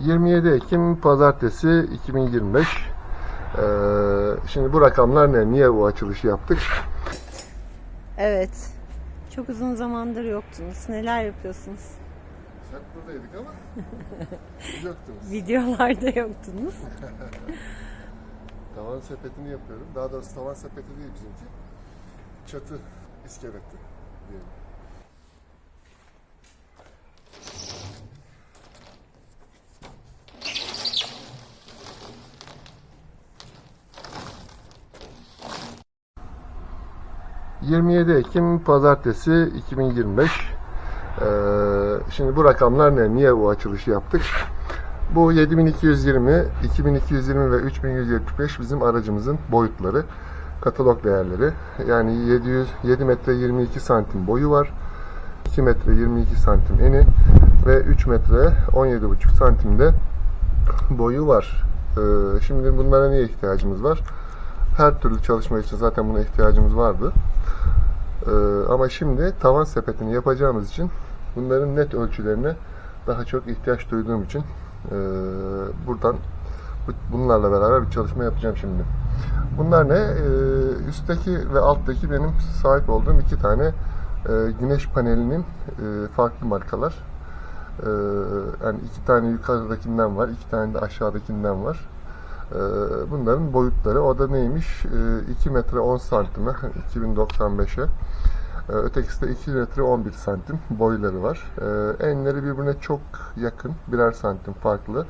27 Ekim Pazartesi 2025. Ee, şimdi bu rakamlar ne? Niye bu açılışı yaptık? Evet. Çok uzun zamandır yoktunuz. Neler yapıyorsunuz? Hep buradaydık ama siz yoktunuz. Videolarda yoktunuz. Tavan sepetini yapıyorum. Daha doğrusu tavan sepeti değil bizimki. Çatı iskeleti diyelim. ...27 Ekim Pazartesi 2025. Ee, şimdi bu rakamlar ne? Niye bu açılışı yaptık? Bu 7220, 2220 ve 3175 bizim aracımızın boyutları, katalog değerleri. Yani 700, 7 metre 22 santim boyu var, 2 metre 22 santim eni ve 3 metre 17,5 santimde boyu var. Ee, şimdi bunlara niye ihtiyacımız var? Her türlü çalışma için zaten buna ihtiyacımız vardı. Ee, ama şimdi tavan sepetini yapacağımız için bunların net ölçülerine daha çok ihtiyaç duyduğum için ee, buradan bu- bunlarla beraber bir çalışma yapacağım şimdi. Bunlar ne? Ee, üstteki ve alttaki benim sahip olduğum iki tane e, güneş panelinin e, farklı markalar. Ee, yani iki tane yukarıdakinden var, iki tane de aşağıdakinden var. Ee, bunların boyutları o da neymiş? Ee, 2 metre 10 santime 2095'e. Ee, Ötekisi de 2 metre 11 santim boyları var. Ee, enleri birbirine çok yakın, birer santim farklı.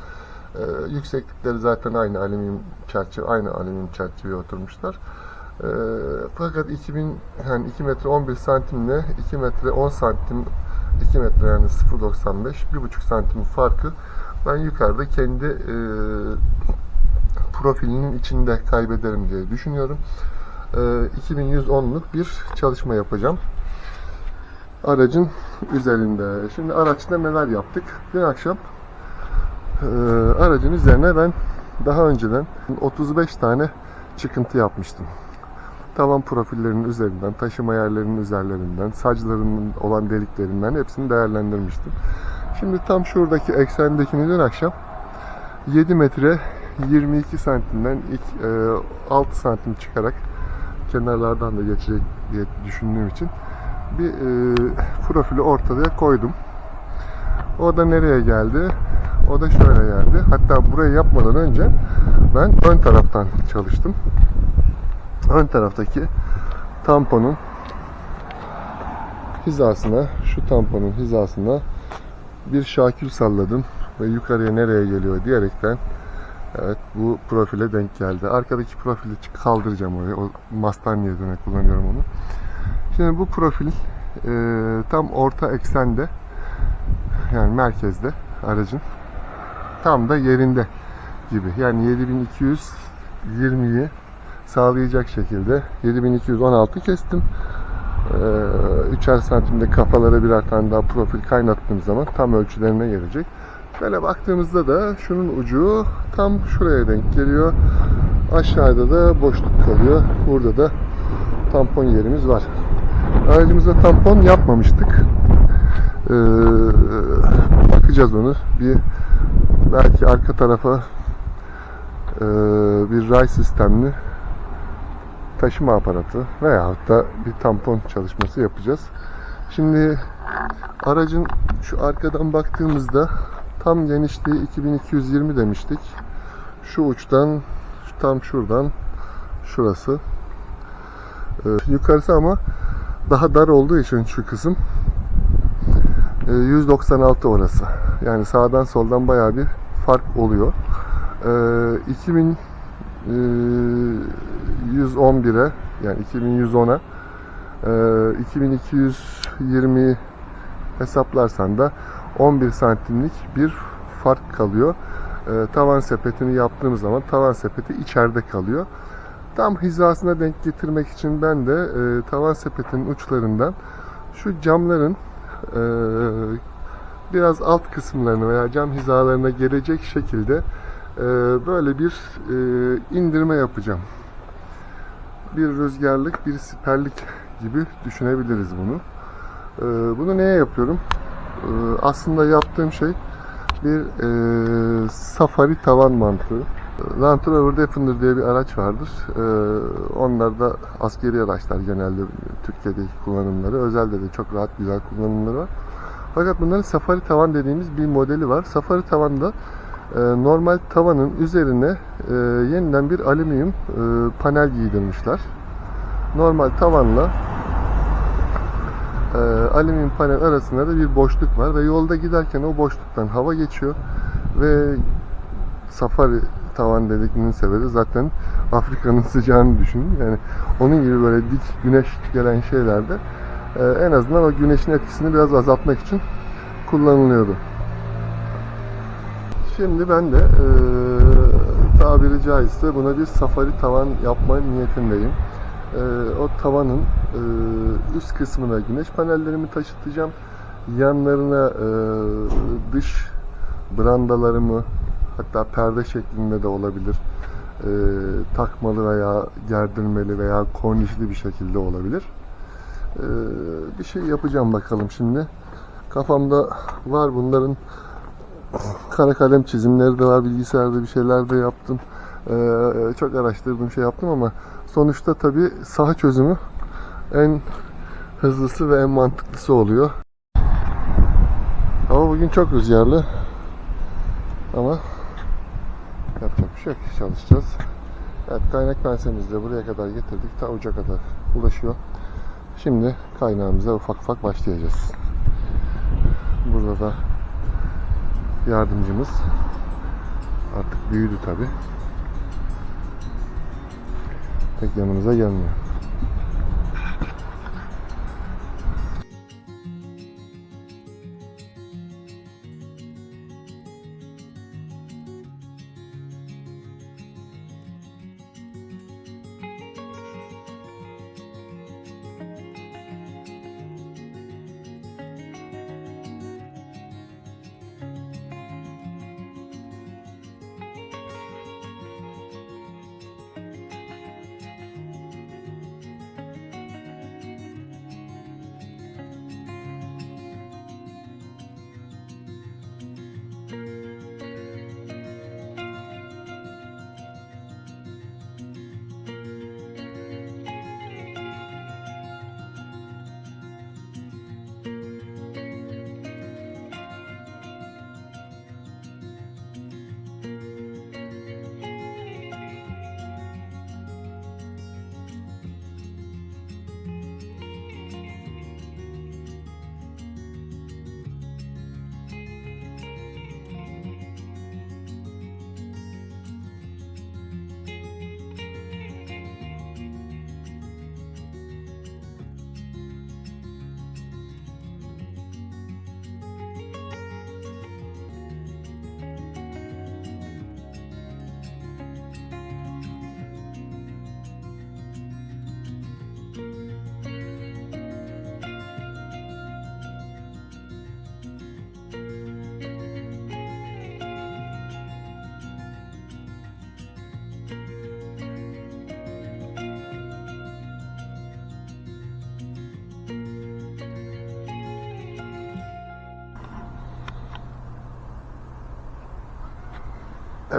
Ee, yükseklikleri zaten aynı alüminyum çerçeve, aynı alüminyum çerçeveye oturmuşlar. Ee, fakat 2000 yani 2 metre 11 santimle 2 metre 10 santim 2 metre yani 0.95 1.5 santim farkı ben yukarıda kendi e, profilinin içinde kaybederim diye düşünüyorum. Ee, 2110'luk bir çalışma yapacağım. Aracın üzerinde. Şimdi araçta neler yaptık? Dün akşam e, aracın üzerine ben daha önceden 35 tane çıkıntı yapmıştım. Tavan profillerinin üzerinden, taşıma yerlerinin üzerlerinden, saclarının olan deliklerinden hepsini değerlendirmiştim. Şimdi tam şuradaki eksendekini dün akşam 7 metre 22 santimden ilk e, 6 santim çıkarak kenarlardan da geçecek diye düşündüğüm için bir e, profili ortaya koydum. O da nereye geldi? O da şöyle geldi. Hatta burayı yapmadan önce ben ön taraftan çalıştım. Ön taraftaki tamponun hizasına, şu tamponun hizasına bir şakül salladım ve yukarıya nereye geliyor diyerekten Evet bu profile denk geldi. Arkadaki profili kaldıracağım oraya. O mastan niyetine kullanıyorum onu. Şimdi bu profil e, tam orta eksende yani merkezde aracın tam da yerinde gibi. Yani 7220'yi sağlayacak şekilde 7216 kestim. Ee, üçer santimde kafalara birer tane daha profil kaynattığım zaman tam ölçülerine gelecek. Böyle baktığımızda da şunun ucu tam şuraya denk geliyor. Aşağıda da boşluk kalıyor. Burada da tampon yerimiz var. Aracımıza tampon yapmamıştık. Ee, bakacağız onu. Bir belki arka tarafa e, bir ray sistemli taşıma aparatı veyahut da bir tampon çalışması yapacağız. Şimdi aracın şu arkadan baktığımızda tam genişliği 2220 demiştik. Şu uçtan tam şuradan şurası. Ee, yukarısı ama daha dar olduğu için şu kısım e, 196 orası. Yani sağdan soldan bayağı bir fark oluyor. Ee, 2000 e, 111'e yani 2110'a e, 2220 hesaplarsan da 11 santimlik bir fark kalıyor. E, tavan sepetini yaptığım zaman tavan sepeti içeride kalıyor. Tam hizasına denk getirmek için ben de e, tavan sepetinin uçlarından şu camların e, biraz alt kısımlarını veya cam hizalarına gelecek şekilde e, böyle bir e, indirme yapacağım. Bir rüzgarlık, bir siperlik gibi düşünebiliriz bunu. E, bunu neye yapıyorum? E, aslında yaptığım şey bir e, safari tavan mantığı. Land Rover Defender diye bir araç vardır. E, onlar da askeri araçlar genelde Türkiye'deki kullanımları. Özelde de çok rahat güzel kullanımları var. Fakat bunların safari tavan dediğimiz bir modeli var. Safari tavanda e, normal tavanın üzerine e, yeniden bir alüminyum e, panel giydirmişler. Normal tavanla e, alüminyum panel arasında da bir boşluk var ve yolda giderken o boşluktan hava geçiyor ve safari tavan dediklerinin sebebi zaten Afrika'nın sıcağını düşünün. Yani onun gibi böyle dik güneş gelen şeylerde e, en azından o güneşin etkisini biraz azaltmak için kullanılıyordu. Şimdi ben de e, tabiri caizse buna bir safari tavan yapma niyetindeyim. E, o tavanın e, üst kısmına güneş panellerimi taşıtacağım. Yanlarına e, dış brandalarımı hatta perde şeklinde de olabilir. E, takmalı veya gerdirmeli veya kornişli bir şekilde olabilir. E, bir şey yapacağım bakalım şimdi. Kafamda var bunların kara kalem çizimleri de var. Bilgisayarda bir şeyler de yaptım. Ee, çok araştırdım şey yaptım ama sonuçta tabi saha çözümü en hızlısı ve en mantıklısı oluyor. Ama bugün çok rüzgarlı. Ama yapacak bir şey yok. Çalışacağız. Evet kaynak pensemizi de buraya kadar getirdik. Ta uca kadar ulaşıyor. Şimdi kaynağımıza ufak ufak başlayacağız. Burada da yardımcımız artık büyüdü tabi. Pek yanımıza gelmiyor.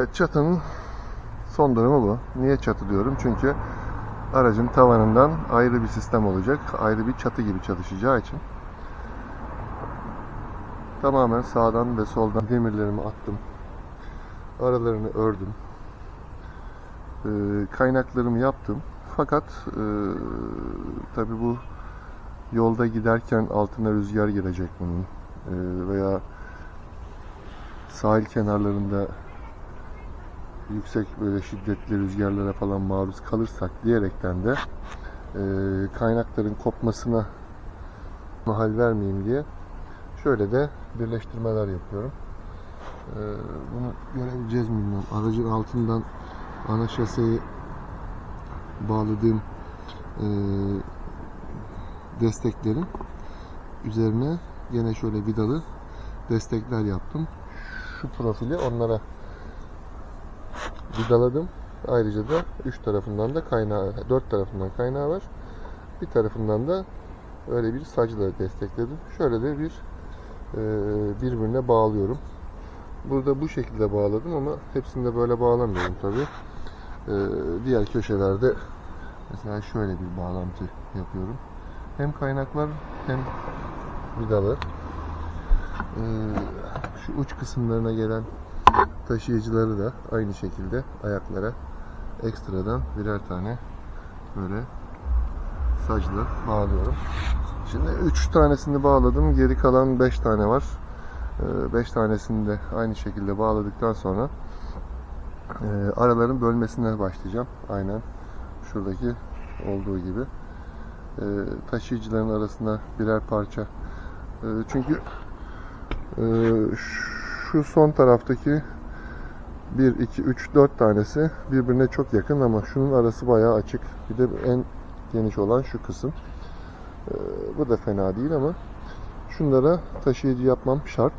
Evet çatının son durumu bu. Niye çatı diyorum? Çünkü aracın tavanından ayrı bir sistem olacak. Ayrı bir çatı gibi çalışacağı için. Tamamen sağdan ve soldan demirlerimi attım. Aralarını ördüm. Ee, kaynaklarımı yaptım. Fakat e, tabi bu yolda giderken altına rüzgar girecek bunun. Ee, veya sahil kenarlarında yüksek böyle şiddetli rüzgarlara falan maruz kalırsak diyerekten de e, kaynakların kopmasına mahal vermeyeyim diye şöyle de birleştirmeler yapıyorum. E, bunu görebileceğiz mi bilmiyorum. Aracın altından ana şaseyi bağladığım e, desteklerin üzerine yine şöyle vidalı destekler yaptım. Şu profili onlara vidaladım. Ayrıca da üç tarafından da kaynağı, dört tarafından kaynağı var. Bir tarafından da öyle bir sacla destekledim. Şöyle de bir e, birbirine bağlıyorum. Burada bu şekilde bağladım ama hepsinde böyle bağlamıyorum tabi. diğer köşelerde mesela şöyle bir bağlantı yapıyorum. Hem kaynaklar hem vidalar. Ee, şu uç kısımlarına gelen taşıyıcıları da aynı şekilde ayaklara ekstradan birer tane böyle sacla bağlıyorum. Şimdi 3 tanesini bağladım. Geri kalan 5 tane var. 5 tanesini de aynı şekilde bağladıktan sonra e, araların bölmesine başlayacağım. Aynen şuradaki olduğu gibi. E, taşıyıcıların arasında birer parça. E, çünkü e, şu son taraftaki 1, 2, 3, 4 tanesi birbirine çok yakın ama şunun arası bayağı açık. Bir de en geniş olan şu kısım. Ee, bu da fena değil ama şunlara taşıyıcı yapmam şart.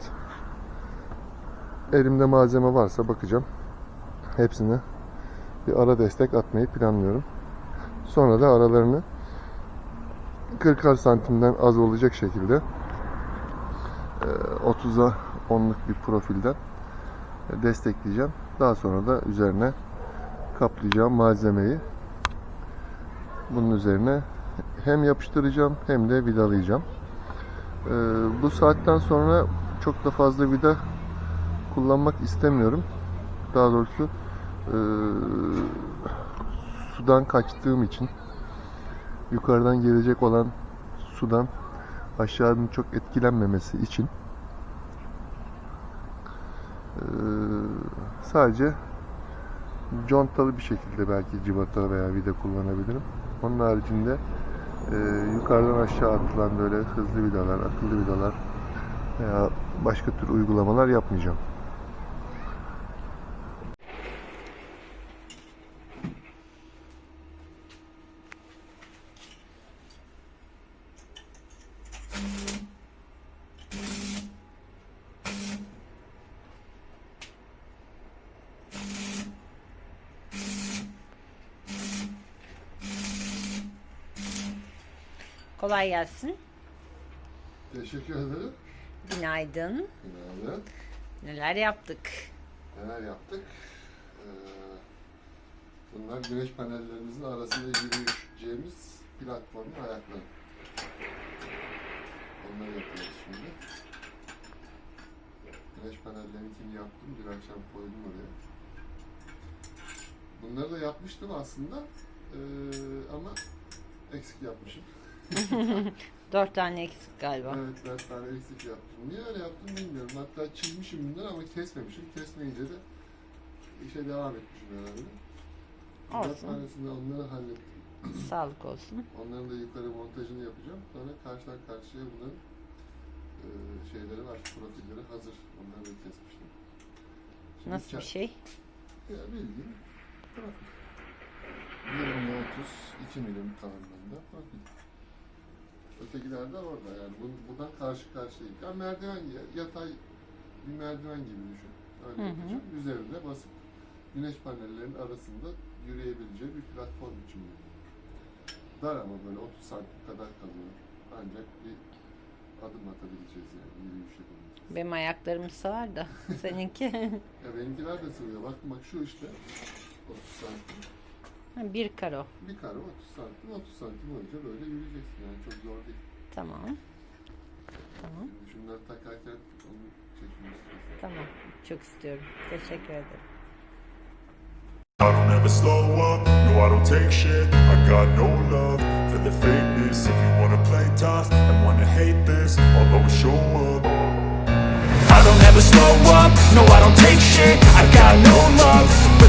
Elimde malzeme varsa bakacağım. Hepsine bir ara destek atmayı planlıyorum. Sonra da aralarını 40'ar santimden az olacak şekilde 30'a 10'luk bir profilden destekleyeceğim. Daha sonra da üzerine kaplayacağım malzemeyi bunun üzerine hem yapıştıracağım hem de vidalayacağım. Ee, bu saatten sonra çok da fazla vida kullanmak istemiyorum. Daha doğrusu e, sudan kaçtığım için yukarıdan gelecek olan sudan aşağının çok etkilenmemesi için e, sadece contalı bir şekilde belki civata veya vida kullanabilirim. Onun haricinde e, yukarıdan aşağı atılan böyle hızlı vidalar, akıllı vidalar veya başka tür uygulamalar yapmayacağım. Kolay gelsin. Teşekkür ederim. Günaydın. Günaydın. Neler yaptık? Neler yaptık? Ee, bunlar güneş panellerimizin arasında yürüyeceğimiz platformun ayakları. Onları yapıyoruz şimdi. Güneş panellerinkini yaptım. Bir akşam koydum oraya. Bunları da yapmıştım aslında. Ee, ama eksik yapmışım. Dört tane eksik galiba. Evet, dört tane eksik yaptım. Niye öyle yaptım bilmiyorum. Hatta çizmişim bunları ama kesmemişim. Kesmeyince de işe devam etmişim herhalde. Dört Olsun. tanesini onları hallettim. Sağlık olsun. Onların da yukarı montajını yapacağım. Sonra karşıdan karşıya bunların e, şeyleri var, profilleri hazır. Onları da kesmiştim. Şimdi Nasıl bir şey? Ya bildiğin profil. 20 30 2 milim kalınlığında profil. Ötekiler de orada yani bu, buradan karşı karşıyayım. Ya merdiven ya- yatay bir merdiven gibi düşün. Öyle Hı hı. Üzerine basıp güneş panellerinin arasında yürüyebileceği bir platform biçiminde. Dar ama böyle 30 santim kadar kalıyor. Ancak bir adım atabileceğiz yani yürüyüş yapabileceğiz. Benim ayaklarım sığar da. Seninki Ya benimkiler de sığıyor. Bak bak şu işte 30 santim. Ha, bir karo. Bir kare 30 santim, 30 santim boyunca böyle yürüyeceksin yani çok zor değil. Tamam. Tamam. Şimdi şunları takarken onu çekmek istiyorsun. Tamam. Çok istiyorum. Teşekkür ederim. I don't ever slow up, no I don't take shit I got no love for the fakeness If you wanna play tough and wanna hate this I'll always show up I don't ever slow up, no I don't take shit I got no love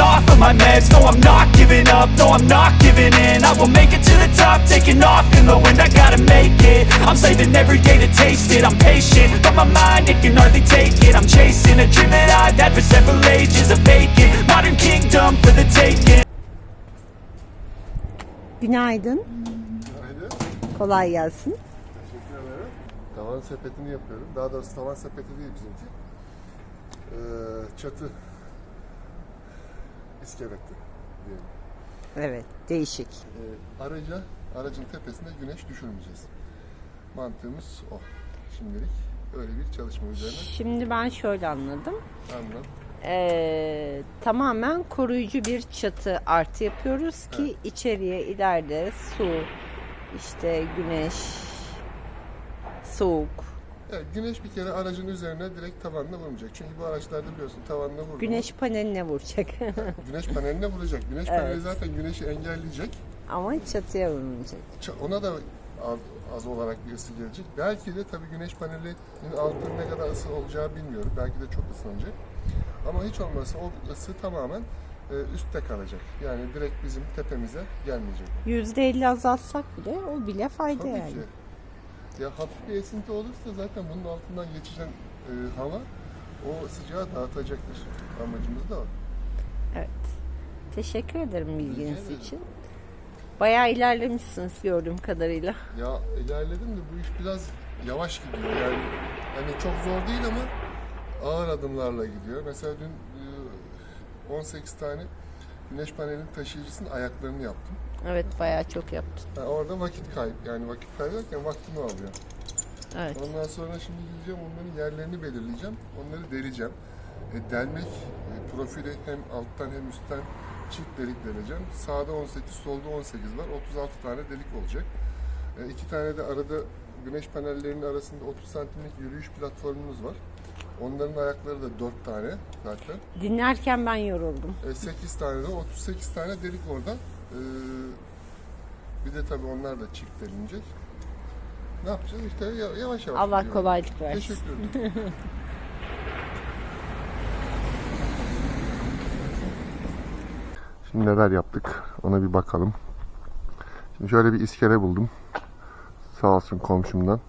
off of my meds No, I'm not giving up, no, I'm not giving in I will make it to the top, taking off in the wind I gotta make it, I'm saving every day to taste it I'm patient, but my mind, it can hardly take it I'm chasing a dream that I've had for several ages A vacant, modern kingdom for the taking Günaydın. Haydi. Kolay gelsin. Teşekkür ederim. Tavan sepetini yapıyorum. Daha doğrusu tavan sepeti değil bizimki. Ee, çatı iskeletli diyelim. Evet, değişik. Ee, araca, aracın tepesine güneş düşürmeyeceğiz. Mantığımız o. Şimdilik öyle bir çalışma üzerine Şimdi ben şöyle anladım. anlam. Ee, tamamen koruyucu bir çatı artı yapıyoruz ki içeriye ileride su, işte güneş, soğuk. Evet, güneş bir kere aracın üzerine direkt tavanla vurmayacak. Çünkü bu araçlarda biliyorsun tavanla vurdu. mu Güneş paneline vuracak. güneş paneline vuracak. Güneş Evet. paneli zaten güneşi engelleyecek. Ama çatıya vurmayacak. Ona da az, az olarak bir ısı gelecek. Belki de tabii güneş panelinin altında ne kadar ısı olacağı bilmiyorum. Belki de çok ısınacak. Ama hiç olmazsa o ısı tamamen e, üstte kalacak. Yani direkt bizim tepemize gelmeyecek. %50 azaltsak bile o bile fayda Tabii yani. ki. Ya hafif bir esinti olursa zaten bunun altından geçen e, hava o sıcağı dağıtacaktır. Amacımız da o. Evet. Teşekkür ederim bilginiz ederim. için. Bayağı ilerlemişsiniz gördüğüm kadarıyla. Ya ilerledim de bu iş biraz yavaş gidiyor. Yani hani çok zor değil ama ağır adımlarla gidiyor. Mesela dün e, 18 tane güneş panelinin taşıyıcısının ayaklarını yaptım. Evet bayağı çok yaptın. Yani orada vakit kayıp. Yani vakit kaybederken vaktimi alıyor. Evet. Ondan sonra şimdi gideceğim onların yerlerini belirleyeceğim. Onları deleceğim. E, delmek e, profili hem alttan hem üstten çift delik deleceğim. Sağda 18, solda 18 var. 36 tane delik olacak. E, iki tane de arada güneş panellerinin arasında 30 santimlik yürüyüş platformumuz var. Onların ayakları da 4 tane zaten. Dinlerken ben yoruldum. E, 8 tane de 38 tane delik orada. E, bir de tabii onlar da çift delinecek. Ne yapacağız? İşte ya- yavaş yavaş. Allah gidiyoruz. kolaylık versin. Teşekkür ederim. Şimdi neler yaptık ona bir bakalım. Şimdi şöyle bir iskele buldum. Sağ olsun komşumdan.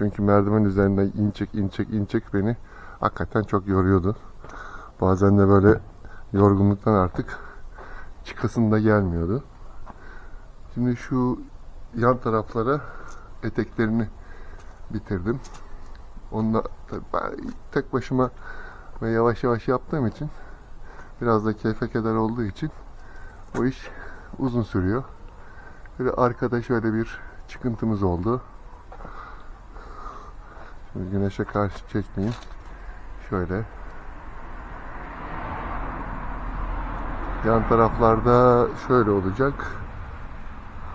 Çünkü merdiven üzerinden inecek inecek inecek beni hakikaten çok yoruyordu. Bazen de böyle yorgunluktan artık çıkasım da gelmiyordu. Şimdi şu yan taraflara eteklerini bitirdim. Onunla ben tek başıma ve yavaş yavaş yaptığım için biraz da keyfe keder olduğu için bu iş uzun sürüyor. Böyle arkada şöyle bir çıkıntımız oldu. Güneşe karşı çekmeyeyim. Şöyle. Yan taraflarda şöyle olacak.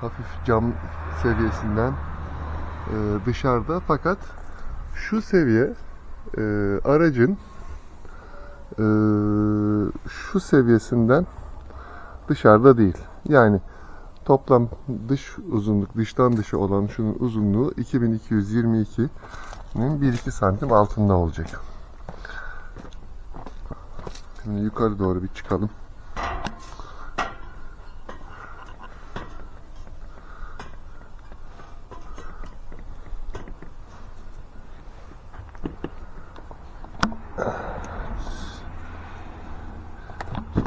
Hafif cam seviyesinden e, dışarıda fakat şu seviye e, aracın e, şu seviyesinden dışarıda değil. Yani toplam dış uzunluk dıştan dışa olan şunun uzunluğu 2222'nin 1-2 santim altında olacak. Şimdi yukarı doğru bir çıkalım.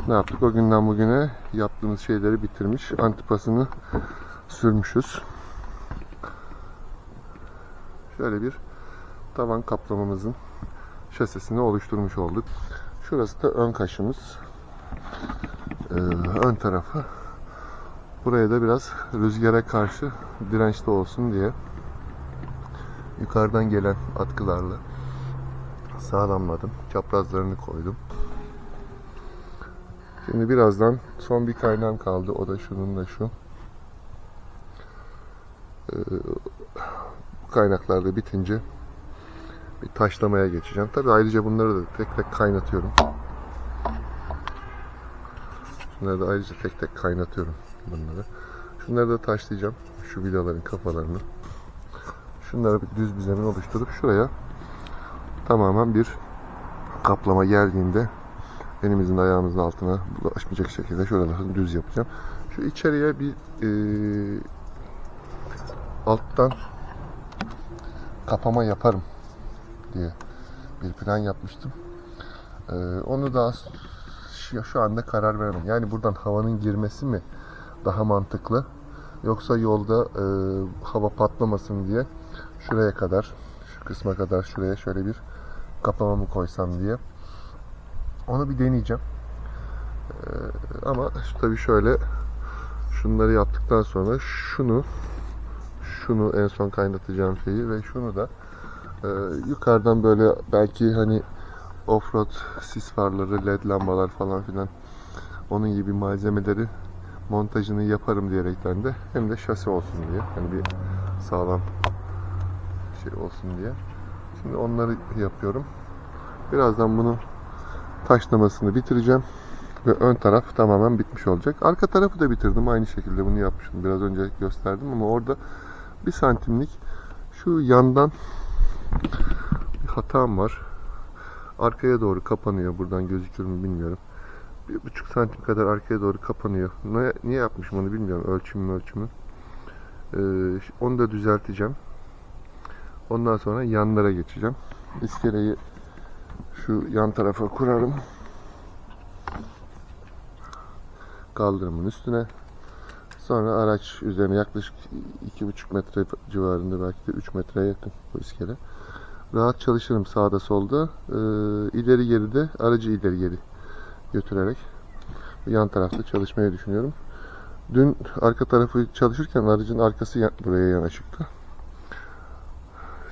ne yaptık? O günden bugüne yaptığımız şeyleri bitirmiş. Antipasını sürmüşüz. Şöyle bir tavan kaplamamızın şasisini oluşturmuş olduk. Şurası da ön kaşımız. Ee, ön tarafı. Buraya da biraz rüzgara karşı dirençli olsun diye yukarıdan gelen atkılarla sağlamladım. Çaprazlarını koydum. Şimdi birazdan son bir kaynağım kaldı. O da şunun da şu. Ee, bu kaynaklar da bitince bir taşlamaya geçeceğim. Tabi ayrıca bunları da tek tek kaynatıyorum. Bunları da ayrıca tek tek kaynatıyorum bunları. Şunları da taşlayacağım. Şu vidaların kafalarını. Şunları bir düz bir zemin oluşturup şuraya tamamen bir kaplama geldiğinde elimizin ayağımızın altına bulaşmayacak şekilde şuraları düz yapacağım. Şu içeriye bir e, alttan kapama yaparım diye bir plan yapmıştım. E, onu da şu, anda karar veremem. Yani buradan havanın girmesi mi daha mantıklı yoksa yolda e, hava patlamasın diye şuraya kadar şu kısma kadar şuraya şöyle bir kapama mı koysam diye onu bir deneyeceğim. Ee, ama tabii şöyle şunları yaptıktan sonra şunu şunu en son kaynatacağım şeyi ve şunu da e, yukarıdan böyle belki hani offroad sis farları, led lambalar falan filan onun gibi malzemeleri montajını yaparım diyerekten de hem de şasi olsun diye hani bir sağlam şey olsun diye. Şimdi onları yapıyorum. Birazdan bunu taşlamasını bitireceğim. Ve ön taraf tamamen bitmiş olacak. Arka tarafı da bitirdim. Aynı şekilde bunu yapmıştım. Biraz önce gösterdim ama orada bir santimlik şu yandan bir hatam var. Arkaya doğru kapanıyor. Buradan gözükür mü bilmiyorum. Bir buçuk santim kadar arkaya doğru kapanıyor. Ne, niye yapmışım onu bilmiyorum. Ölçümü ölçümü. Ee, onu da düzelteceğim. Ondan sonra yanlara geçeceğim. İskeleyi şu yan tarafa kurarım. Kaldırımın üstüne. Sonra araç üzerine yaklaşık 2,5 metre civarında belki de 3 metreye yakın bu iskele. Rahat çalışırım sağda solda. Ee, ileri geri de aracı ileri geri götürerek yan tarafta çalışmayı düşünüyorum. Dün arka tarafı çalışırken aracın arkası ya- buraya yanaşıktı.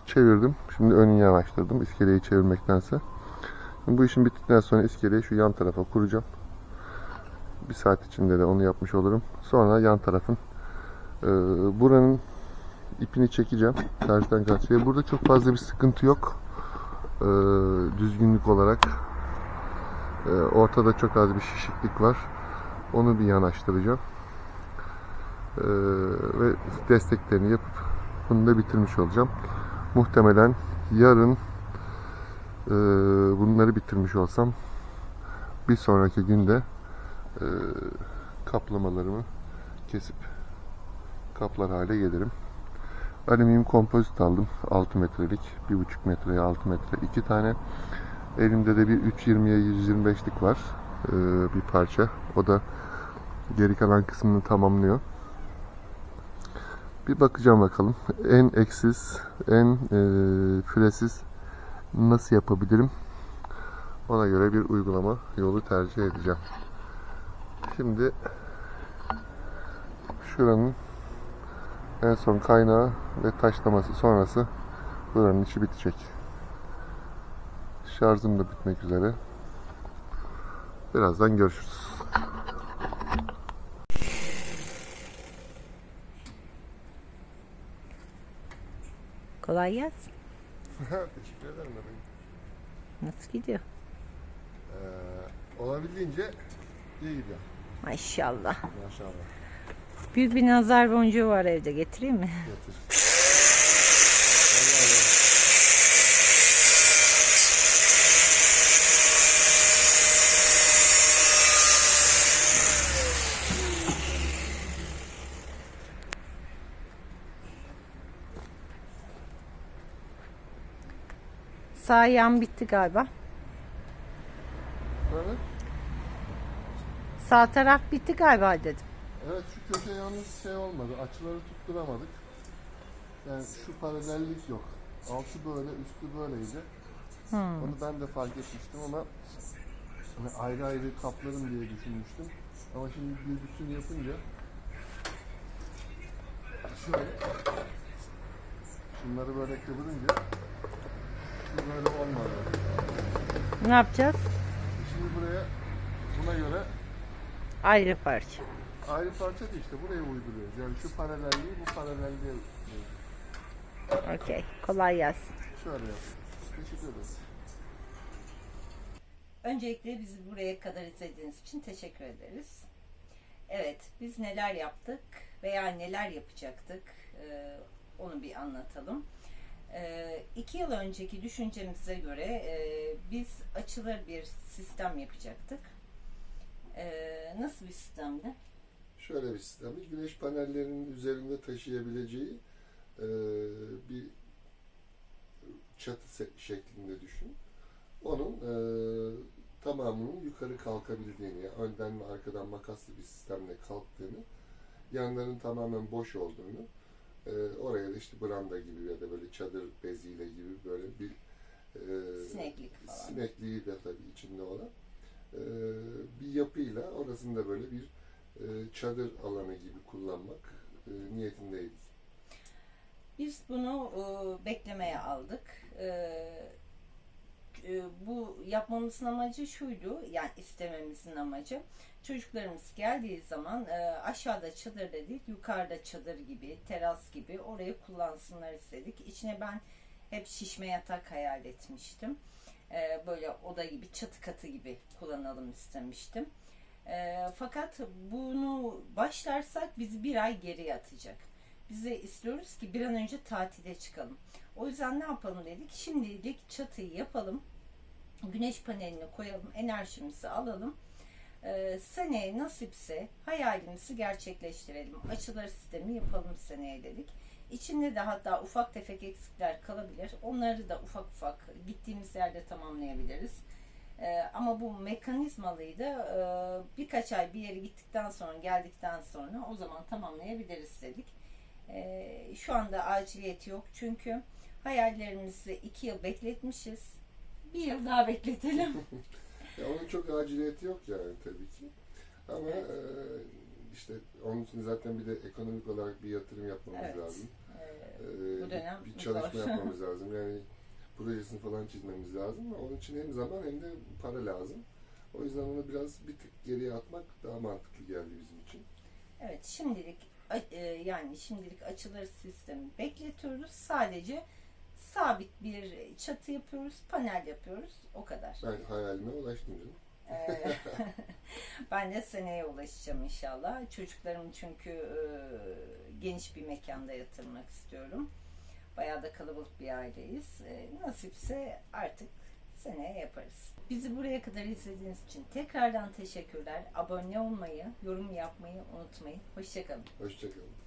Çevirdim. Şimdi önünü yanaştırdım iskeleyi çevirmektense. Şimdi bu işin bittikten sonra iskeleyi şu yan tarafa kuracağım. Bir saat içinde de onu yapmış olurum. Sonra yan tarafın e, buranın ipini çekeceğim karşıdan karşıya. Burada çok fazla bir sıkıntı yok. E, düzgünlük olarak. E, ortada çok az bir şişiklik var. Onu bir yanaştıracağım. E, ve desteklerini yapıp bunu da bitirmiş olacağım. Muhtemelen yarın e, bunları bitirmiş olsam bir sonraki günde e, kaplamalarımı kesip kaplar hale gelirim. Alüminyum kompozit aldım. 6 metrelik, 1,5 metreye 6 metre. iki tane. Elimde de bir 320'ye 125'lik var. e, bir parça. O da geri kalan kısmını tamamlıyor. Bir bakacağım bakalım. En eksiz, en e, fresiz nasıl yapabilirim? Ona göre bir uygulama yolu tercih edeceğim. Şimdi şuranın en son kaynağı ve taşlaması sonrası buranın içi bitecek. Şarjım da bitmek üzere. Birazdan görüşürüz. Kolay gelsin. Teşekkür ederim bebeğim. Nasıl gidiyor? Ee, olabildiğince iyi gidiyor. Maşallah. Maşallah. Büyük bir nazar boncuğu var evde getireyim mi? Getir. Sağ yan bitti galiba. Sonra Sağ taraf bitti galiba dedim. Evet şu köşe yalnız şey olmadı. Açıları tutturamadık. Yani şu paralellik yok. Altı böyle, üstü böyleydi. Onu ben de fark etmiştim ama hani ayrı ayrı kaplarım diye düşünmüştüm. Ama şimdi bir bütün yapınca şöyle şunları böyle kıvırınca şu böyle olmadı. Ne yapacağız? Şimdi buraya buna göre Ayrı parça. Ayrı parça da işte buraya uyduruyoruz. Yani şu paralelliği bu paralelliğe Okey. Kolay gelsin. şöyle yapıyoruz. Teşekkür ederiz. Öncelikle bizi buraya kadar izlediğiniz için teşekkür ederiz. Evet, biz neler yaptık veya neler yapacaktık e, onu bir anlatalım. E, iki yıl önceki düşüncemize göre e, biz açılır bir sistem yapacaktık. E, nasıl bir sistemdi? Şöyle bir sistemdi. Güneş panellerinin üzerinde taşıyabileceği e, bir çatı şeklinde düşün. Onun e, tamamının yukarı kalkabildiğini, yani önden ve arkadan makaslı bir sistemle kalktığını, yanların tamamen boş olduğunu, e, oraya da işte branda gibi ya da böyle çadır beziyle gibi böyle bir e, Sineklik falan. sinekliği de tabii içinde olan e, bir yapıyla orasında böyle bir çadır alanı gibi kullanmak e, niyetindeydik. Biz bunu e, beklemeye aldık. E, bu yapmamızın amacı şuydu, yani istememizin amacı. Çocuklarımız geldiği zaman aşağıda çadır dedik, yukarıda çadır gibi, teras gibi orayı kullansınlar istedik. İçine ben hep şişme yatak hayal etmiştim. Böyle oda gibi, çatı katı gibi kullanalım istemiştim. E, fakat bunu başlarsak bizi bir ay geriye atacak. Biz de istiyoruz ki bir an önce tatile çıkalım. O yüzden ne yapalım dedik? Şimdilik çatıyı yapalım. Güneş panelini koyalım. Enerjimizi alalım. Ee, seneye nasipse hayalimizi gerçekleştirelim. Açılır sistemi yapalım seneye dedik. İçinde de hatta ufak tefek eksikler kalabilir. Onları da ufak ufak gittiğimiz yerde tamamlayabiliriz. Ee, ama bu mekanizmalıydı. Ee, birkaç ay bir yere gittikten sonra, geldikten sonra o zaman tamamlayabiliriz dedik. Ee, şu anda aciliyeti yok çünkü hayallerimizi iki yıl bekletmişiz. Bir yıl daha bekletelim. Ya onun çok aciliyeti yok yani tabii ki. Ama Evet. e, işte onun için zaten bir de ekonomik olarak bir yatırım yapmamız Evet. lazım. Ee, E, bu dönem bir çalışma zor. yapmamız lazım. Yani projesini falan çizmemiz lazım. Onun için hem zaman hem de para lazım. O yüzden onu biraz bir tık geriye atmak daha mantıklı geldi bizim için. evet şimdilik e, yani şimdilik açılır sistemi bekletiyoruz. Sadece sabit bir çatı yapıyoruz, panel yapıyoruz. O kadar. Ben hayalime ulaştım canım. Ee, ben de seneye ulaşacağım inşallah. Çocuklarım çünkü e, geniş bir mekanda yatırmak istiyorum. Bayağı da kalabalık bir aileyiz. E, nasipse artık seneye yaparız. Bizi buraya kadar izlediğiniz için tekrardan teşekkürler. Abone olmayı, yorum yapmayı unutmayın. Hoşçakalın. Hoşçakalın.